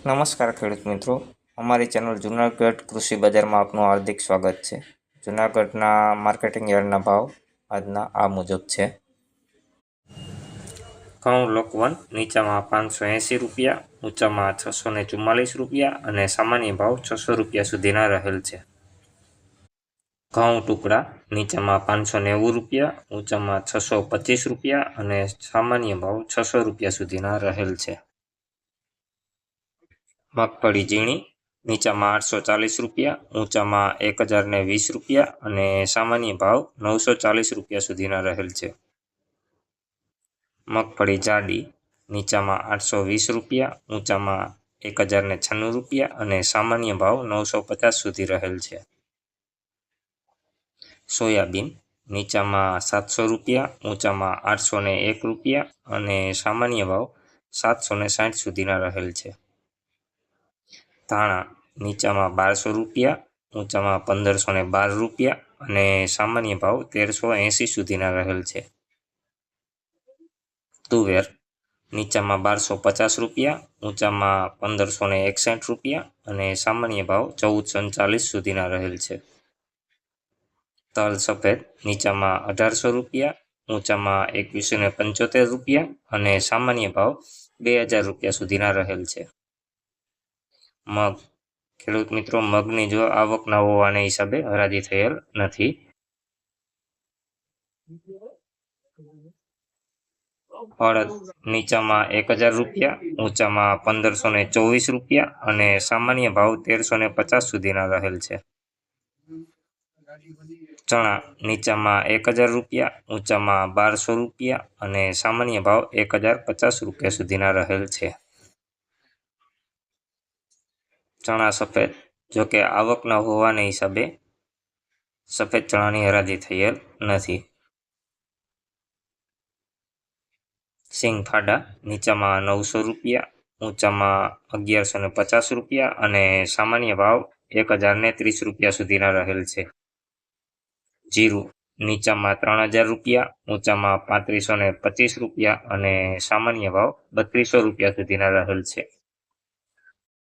નમસ્કાર ખેડૂત મિત્રો. અમારી ચેનલ જુનાગઢ કૃષિ બજારમાં આપનું હાર્દિક સ્વાગત છે. જુનાગઢના માર્કેટિંગ યાર્ડના ભાવ આજના આ મુજબ છે. ઘઉં લોકવન નીચામાં પાંચસો એંસી રૂપિયા, ઊંચામાં છસો ને ચુમ્માલીસ રૂપિયા અને સામાન્ય ભાવ છસો રૂપિયા સુધીના રહેલ છે. ઘઉં ટુકડા નીચામાં પાંચસો નેવું રૂપિયા, ઊંચામાં છસો પચીસ રૂપિયા અને સામાન્ય ભાવ છસો રૂપિયા સુધીના રહેલ છે. મગફળી ઝીણી, નીચામાં આઠસો ચાલીસ રૂપિયા, ઊંચામાં એક હજાર ને વીસ રૂપિયા અને સામાન્ય ભાવ નવસો ચાલીસ રૂપિયા સુધીના રહેલ છે. મગફળી જાડી, નીચામાં આઠસો વીસ રૂપિયા, ઊંચામાં એક હજાર ને છન્નું રૂપિયા અને સામાન્ય ભાવ નવસો પચાસ સુધી રહેલ છે. સોયાબીન, નીચામાં સાતસો રૂપિયા, ઊંચામાં આઠસો એક રૂપિયા અને સામાન્ય ભાવ સાતસો સાઠ સુધીના રહેલ છે. ધાણા નીચામાં બારસો રૂપિયા, ઊંચામાં પંદરસો ને બાર રૂપિયા અને સામાન્ય ભાવ તેરસો એંસી સુધીના રહેલ છે. તુવેર નીચામાં બારસો પચાસ રૂપિયા, ઊંચામાં પંદરસો ને એકસઠ રૂપિયા અને સામાન્ય ભાવ ચૌદસો ચાલીસ સુધીના રહેલ છે. તલ સફેદ નીચામાં અઢારસો રૂપિયા, ઊંચામાં એકવીસો ને પંચોતેર રૂપિયા અને સામાન્ય ભાવ બે હજાર રૂપિયા સુધીના રહેલ છે. મગ. ખેડૂત મિત્રો, મગની જો આવક ન હોવાને હિસાબે હરાજી થયેલ નથી. અડદ નીચામાં એક હજાર રૂપિયા, ઊંચામાં પંદરસો ને ચોવીસ રૂપિયા અને સામાન્ય ભાવ તેરસો ને પચાસ સુધીના રહેલ છે. ચણા નીચામાં એક હજાર રૂપિયા, ઊંચામાં બારસો રૂપિયા અને સામાન્ય ભાવ એક હજાર પચાસ રૂપિયા સુધીના રહેલ છે. ચણા સફેદ, જોકે આવકના આવક ન હોવાને હિસાબે સફેદ ચણાની હરાજી થયેલ નથી. સિંગ ફાડા નીચામાં નવસો રૂપિયા, ઊંચામાં અગિયારસો ને પચાસ રૂપિયા અને સામાન્ય ભાવ એક હજાર ને ત્રીસ રૂપિયા સુધીના રહેલ છે. જીરું નીચામાં ત્રણ હજાર રૂપિયા, ઊંચામાં પાંત્રીસો ને પચીસ રૂપિયા અને સામાન્ય ભાવ બત્રીસો રૂપિયા સુધીના રહેલ છે.